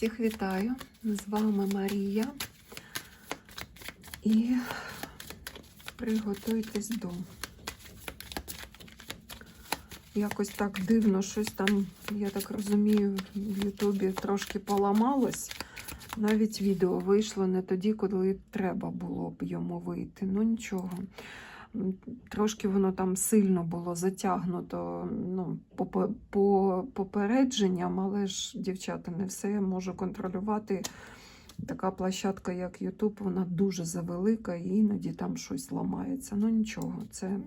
Всіх вітаю! З вами Марія. І приготуйтесь до. Якось так дивно, щось там, я так розумію, в Ютубі трошки поламалось. Навіть відео вийшло не тоді, коли треба було б йому вийти. Ну нічого. Трошки воно там сильно було затягнуто ну, по, по- по попередженням, але ж, дівчата, не все я можу контролювати. Така площадка, як YouTube, вона дуже завелика і іноді там щось ламається. Ну нічого, це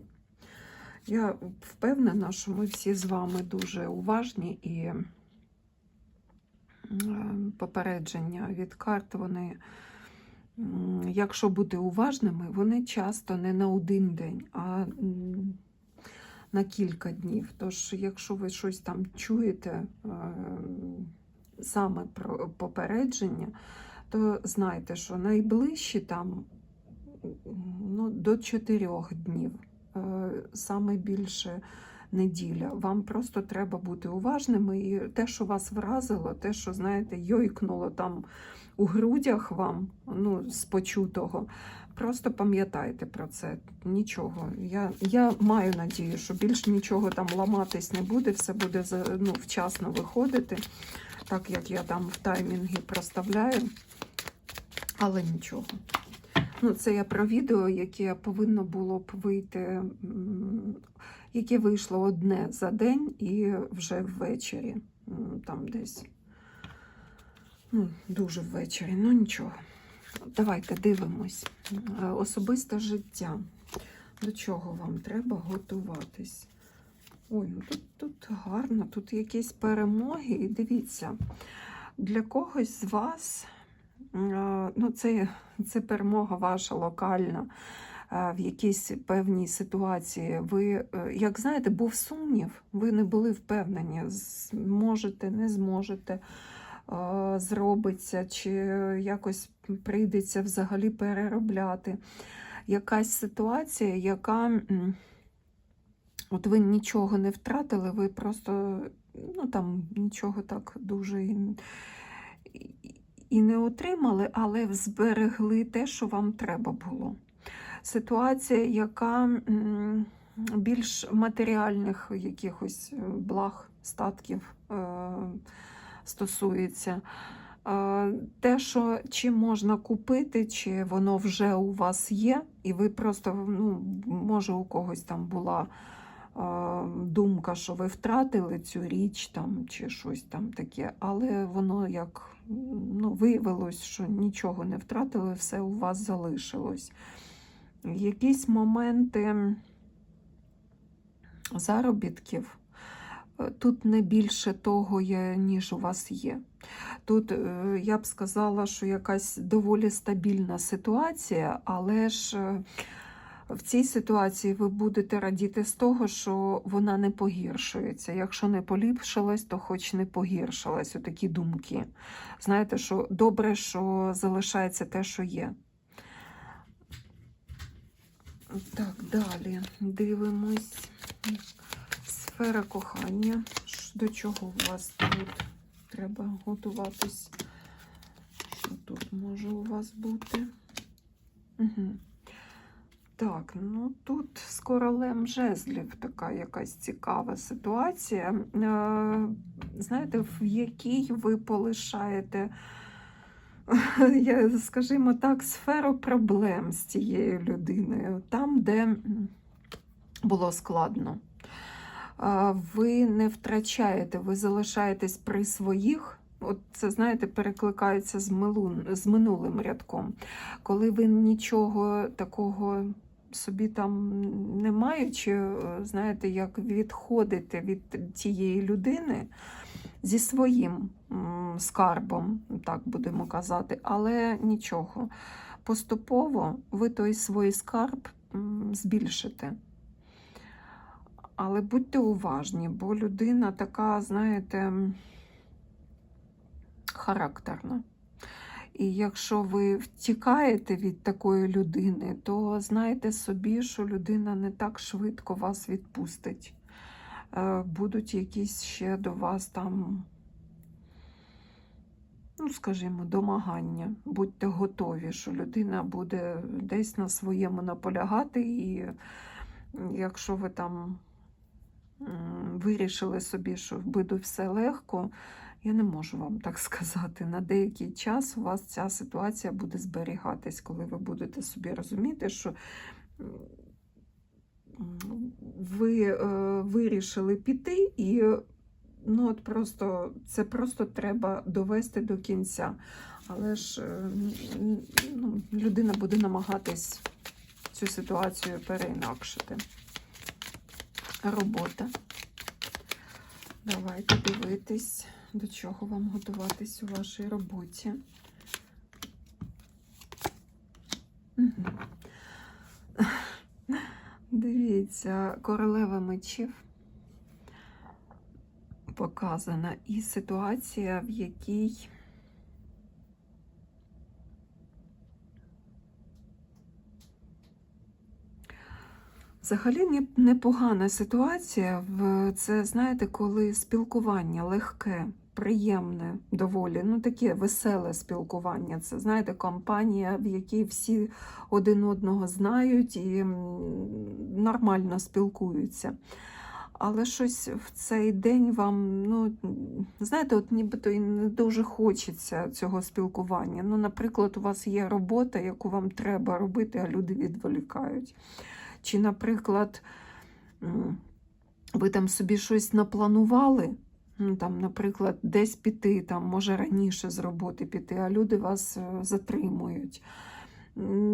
я впевнена, що ми всі з вами дуже уважні і е, попередження від карт, вони, якщо бути уважними, вони часто не на один день, а на кілька днів. Тож, якщо ви щось там чуєте, е, саме про попередження, то знайте, що найближчі там ну, до 4 днів, е, саме більше неділя. Вам просто треба бути уважними. І те, що вас вразило, те, що, знаєте, йойкнуло там у грудях вам, ну, з почутого, просто пам'ятайте про це. Нічого. Я, я маю надію, що більш нічого там ламатись не буде, все буде ну, вчасно виходити, так як я там в таймінгі проставляю. Але нічого. Ну, це я про відео, яке повинно було б вийти, яке вийшло одне за день і вже ввечері. Там десь ну, дуже ввечері. Ну нічого. Давайте дивимось. Е, Особисте життя. До чого вам треба готуватись? Ой, ну тут, тут гарно, тут якісь перемоги. І дивіться, для когось з вас ну, це, це перемога ваша локальна е, в якійсь певній ситуації. Ви, е, як знаєте, був сумнів, ви не були впевнені, зможете, не зможете, е, зробиться, чи якось прийдеться взагалі переробляти. Якась ситуація, яка. От ви нічого не втратили, ви просто ну, там, нічого так дуже і, не отримали, але зберегли те, що вам треба було. Ситуація, яка більш матеріальних якихось е, благ, статків е, стосується. Е, Те, що чи можна купити, чи воно вже у вас є, і ви просто, ну, може, у когось там була е, думка, що ви втратили цю річ там, чи щось там таке, але воно як ну, виявилось, що нічого не втратили, все у вас залишилось. Якісь моменти заробітків. е, Тут не більше того ніж у вас є. Тут е, я б сказала, що якась доволі стабільна ситуація, але ж е, в цій ситуації ви будете радіти з того, що вона не погіршується. Якщо не поліпшилась, то хоч не погіршилась. Отакі думки. Знаєте, що добре, що залишається те, що є. Так, далі дивимось. Сфера кохання. До чого у вас тут треба готуватись? Що тут може у вас бути? Угу. Так, ну тут з королем жезлів така якась цікава ситуація. Е, знаєте, в якій ви полишаєте, скажімо так, сферу проблем з цією людиною, там, де було складно. Е, ви не втрачаєте, ви залишаєтесь при своїх. От це, знаєте, перекликається з, милун, з минулим рядком. Коли ви нічого такого собі там не маючи, е, знаєте, як відходите від тієї людини зі своїм скарбом, так будемо казати, але нічого. Поступово ви той свій скарб збільшите. Але будьте уважні, бо людина така, знаєте, характерна. І якщо ви втікаєте від такої людини, то знайте собі, що людина не так швидко вас відпустить. Е, Будуть якісь ще до вас там ну, скажімо, домагання. Будьте готові, що людина буде десь на своєму наполягати, і якщо ви там вирішили собі, що буде все легко, я не можу вам так сказати. На деякий час у вас ця ситуація буде зберігатись, коли ви будете собі розуміти, що ви е, вирішили піти, і ну, от просто, це просто треба довести до кінця. Але ж е, ну, людина буде намагатись цю ситуацію переінакшити. Робота. Давайте дивитись, до чого вам готуватись у вашій роботі. Дивіться, королева мечів показана і ситуація, в якій Взагалі непогана ситуація. Це знаєте, коли спілкування легке, приємне, доволі, ну таке веселе спілкування. Це знаєте, компанія, в якій всі один одного знають і нормально спілкуються. Але щось в цей день вам, ну, знаєте, от нібито і не дуже хочеться цього спілкування. Ну, наприклад, у вас є робота, яку вам треба робити, а люди відволікають. Чи, наприклад, ви там собі щось напланували, ну, там, наприклад, десь піти, там, може раніше з роботи піти, а люди вас е, затримують.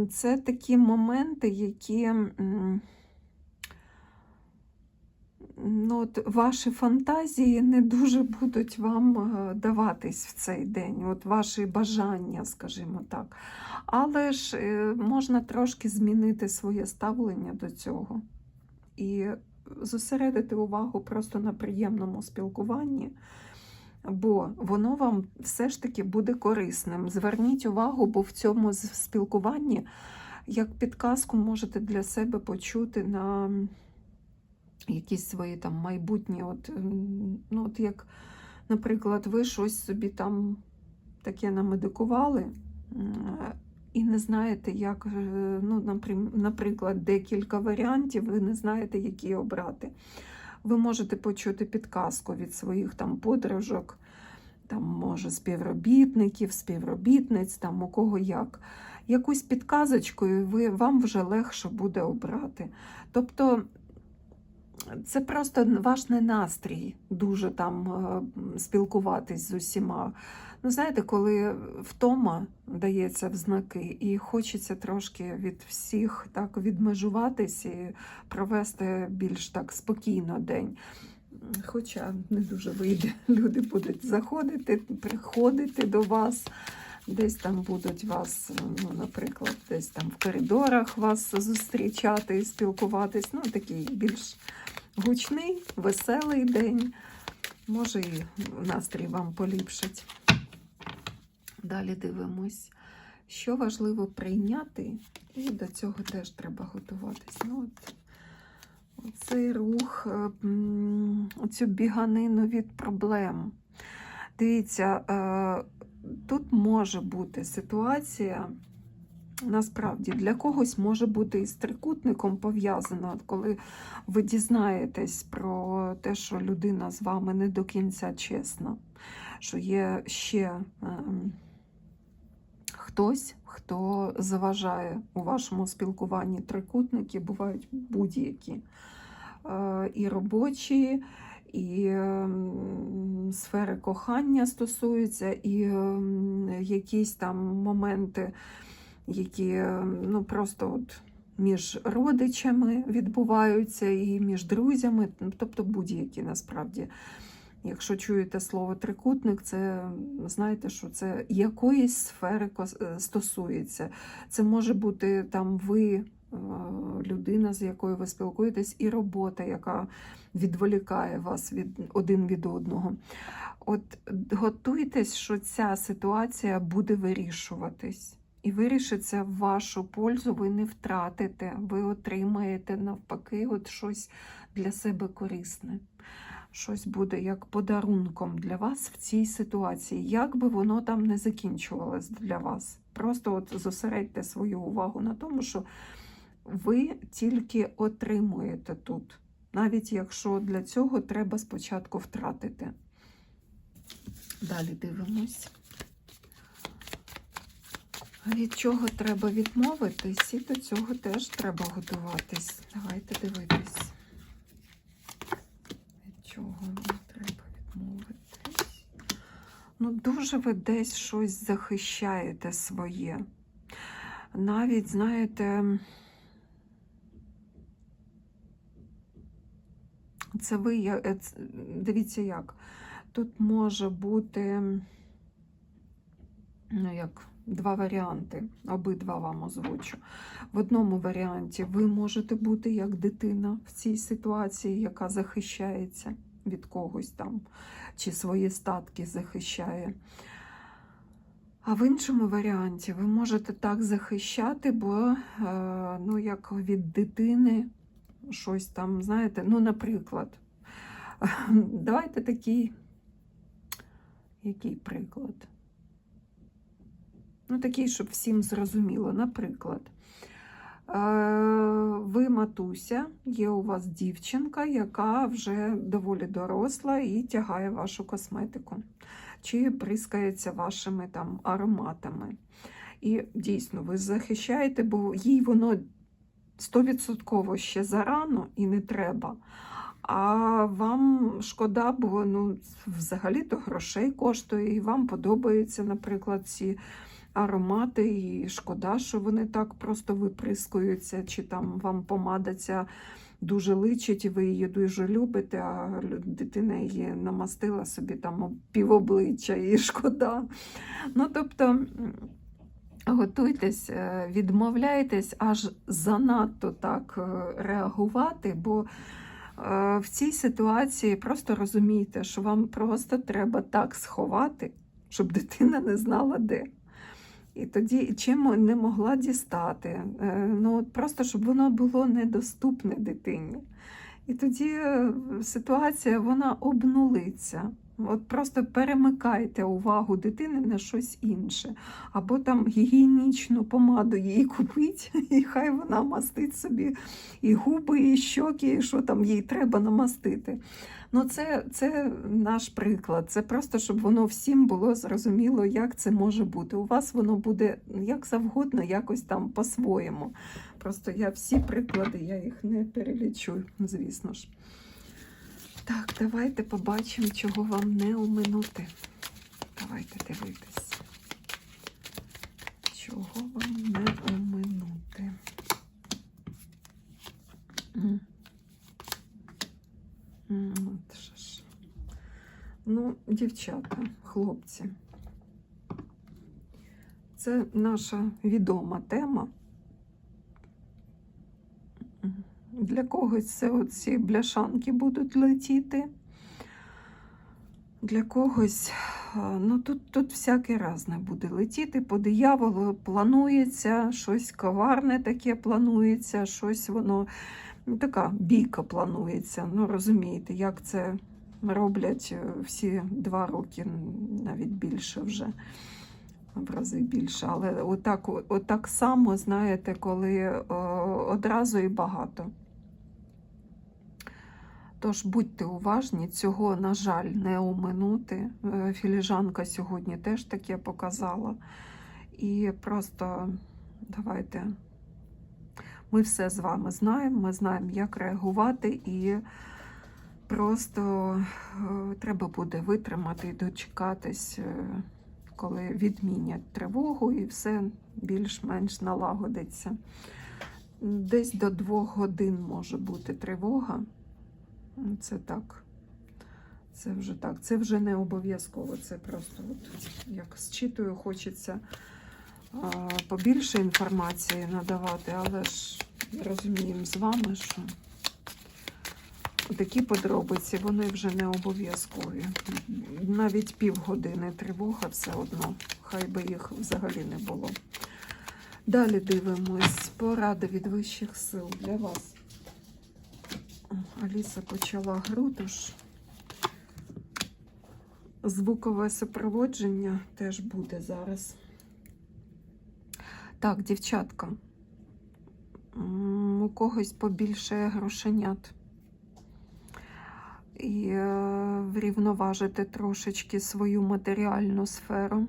Це такі моменти, які ну, от ваші фантазії не дуже будуть вам е, даватись в цей день, от ваші бажання, скажімо так. Але ж е, можна трошки змінити своє ставлення до цього і зосередити увагу просто на приємному спілкуванні, бо воно вам все ж таки буде корисним. Зверніть увагу, бо в цьому спілкуванні як підказку можете для себе почути на якісь свої там майбутні, от, ну, от як, наприклад, ви щось собі там таке намедикували. І не знаєте, як, е, ну, наприклад, декілька варіантів, ви не знаєте, які обрати. Ви можете почути підказку від своїх там подружок, там, може, співробітників, співробітниць, там у кого як. Якусь підказочку, ви, вам вже легше буде обрати. Тобто це просто ваш не настрій дуже там е, спілкуватись з усіма. Ну, знаєте, коли втома дається в знаки, і хочеться трошки від всіх так відмежуватись і провести більш так спокійно день. Хоча не дуже вийде, люди будуть заходити, приходити до вас, десь там будуть вас, ну, наприклад, десь там в коридорах вас зустрічати і спілкуватись. Ну, такий більш гучний, веселий день. Може, і настрій вам поліпшить. Далі дивимось, що важливо прийняти, і до цього теж треба готуватись. Ну, от, Оцей рух, е, м, оцю біганину від проблем. Дивіться, е, тут може бути ситуація, насправді, для когось може бути із трикутником пов'язана, коли ви дізнаєтесь про те, що людина з вами не до кінця чесна, що є ще ем, хтось, хто заважає у вашому спілкуванні трикутники, бувають будь-які. Е, І робочі, і ем, сфери кохання стосуються, і ем, якісь там моменти, які ем, ну, просто от між родичами відбуваються, і між друзями, тобто будь-які насправді. Якщо чуєте слово трикутник, це знаєте, що це якоїсь сфери е, стосується. Це може бути там ви, е, людина, з якою ви спілкуєтесь, і робота, яка відволікає вас від один від одного. От готуйтесь, що ця ситуація буде вирішуватись. І вирішиться в вашу пользу, ви не втратите, ви отримаєте навпаки от щось для себе корисне. Щось буде як подарунком для вас в цій ситуації, як би воно там не закінчувалось для вас. Просто от зосередьте свою увагу на тому, що ви тільки отримуєте тут, навіть якщо для цього треба спочатку втратити. Далі дивимось. Від чого треба відмовитись, і до цього теж треба готуватись. Давайте дивитись. Чого вам треба відмовитись? Ну, дуже ви десь щось захищаєте своє. Навіть, знаєте, це ви, е, дивіться як. Тут може бути, ну як, два варіанти, обидва вам озвучу. В одному варіанті ви можете бути як дитина в цій ситуації, яка захищається від когось там, чи свої статки захищає. А в іншому варіанті ви можете так захищати, бо е, ну, як від дитини щось там, знаєте, ну, наприклад, давайте такий, який приклад? Ну, такий, щоб всім зрозуміло. Наприклад, ви матуся, є у вас дівчинка, яка вже доволі доросла і тягає вашу косметику, чи бризкається вашими там ароматами. І дійсно, ви захищаєте, бо їй воно 100% ще зарано і не треба. А вам шкода, бо ну, взагалі-то грошей коштує, і вам подобаються, наприклад, ці аромати, і шкода, що вони так просто виприскуються, чи там вам помада ця дуже личить, і ви її дуже любите, а дитина її намастила собі там об півобличчя, і шкода. Ну, тобто. Готуйтесь, е, відмовляйтесь аж занадто так е, реагувати, бо е, в цій ситуації просто розумійте, що вам просто треба так сховати, щоб дитина не знала де. І тоді чим не могла дістати. Е, Ну, просто щоб воно було недоступне дитині. І тоді е, ситуація вона обнулиться. От просто перемикайте увагу дитини на щось інше. Або там гігієнічну помаду їй купить, і хай вона мастить собі і губи, і щоки, і що там їй треба намастити. Ну, це, це наш приклад. Це просто, щоб воно всім було зрозуміло, як це може бути. У вас воно буде як завгодно, якось там по-своєму. Просто я всі приклади, я їх не перелічу, звісно ж. Так, давайте побачимо, чого вам не оминути. Давайте дивитись. Чого вам не оминути? От що ж. Ну, дівчата, хлопці. Це наша відома тема. Для когось це оці бляшанки будуть летіти. Для когось, ну тут, тут всяке разне буде летіти. По дияволу планується, щось коварне таке планується, щось воно ну, така бійка планується. Ну, розумієте, як це роблять е, всі два роки, навіть більше вже. В рази більше, але отак, отак само, знаєте, коли е, одразу і багато. Тож будьте уважні, цього, на жаль, не оминути. Е, Філіжанка сьогодні теж таке показала. І просто давайте. Ми все з вами знаємо, ми знаємо, як реагувати, і просто е, треба буде витримати і дочекатись, е, коли відмінять тривогу, і все більш-менш налагодиться. Десь до двох годин може бути тривога. Це так. Це вже так. Це вже не обов'язково. Це просто от як зчитую, хочеться а, побільше інформації надавати, але ж розуміємо з вами, що такі подробиці вони вже не обов'язкові. Навіть півгодини тривога все одно, хай би їх взагалі не було. Далі дивимось. Поради від вищих сил для вас. Аліса почала гру, тож Звукове супроводження теж буде зараз. Так, дівчатка, у когось побільше грошенят. І е, врівноважити трошечки свою матеріальну сферу.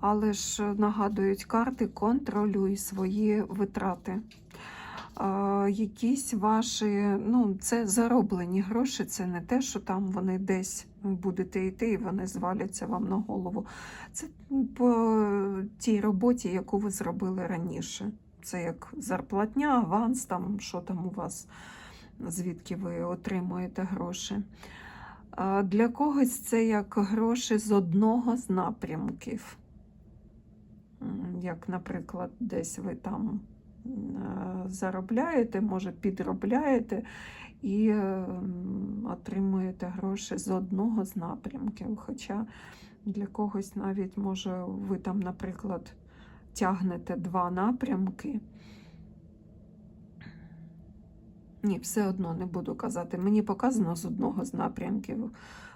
Але ж нагадують карти, контролюй свої витрати. Якісь ваші, ну, це зароблені гроші, це не те, що там вони десь будете йти і вони зваляться вам на голову. Це по тій роботі, яку ви зробили раніше. Це як зарплатня, аванс, там, що там у вас, звідки ви отримуєте гроші. Для когось це як гроші з одного з напрямків. Як, наприклад, десь ви там заробляєте, може підробляєте і е, отримуєте гроші з одного з напрямків. Хоча для когось навіть може ви там, наприклад, тягнете два напрямки. Ні, все одно не буду казати. Мені показано з одного з напрямків.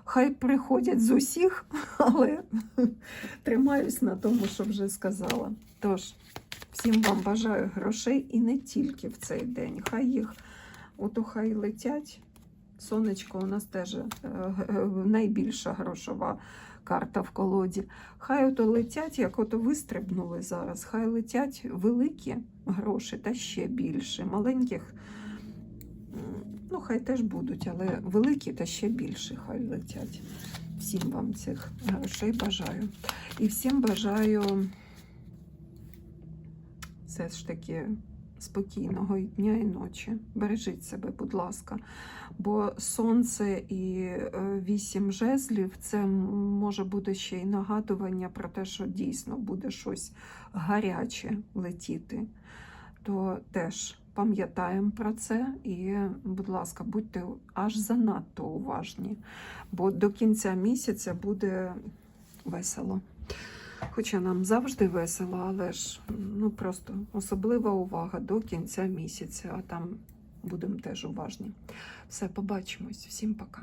Хай приходять з усіх, але тримаюсь на тому, що вже сказала. Тож, всім вам бажаю грошей і не тільки в цей день. Хай їх, ото хай летять. Сонечко у нас теж е, е, найбільша грошова карта в колоді. Хай ото летять, як ото вистрибнули зараз. Хай летять великі гроші та ще більше. Маленьких, ну хай теж будуть, але великі та ще більше хай летять. Всім вам цих грошей бажаю. І всім бажаю все ж таки спокійного і дня і ночі. Бережіть себе, будь ласка. Бо сонце і е, вісім жезлів це може бути ще й нагадування про те, що дійсно буде щось гаряче летіти. То теж пам'ятаємо про це і, будь ласка, будьте аж занадто уважні, бо до кінця місяця буде весело. Хоча нам завжди весело, але ж ну просто особлива увага до кінця місяця, а там будемо теж уважні. Все, побачимось. Всім пока.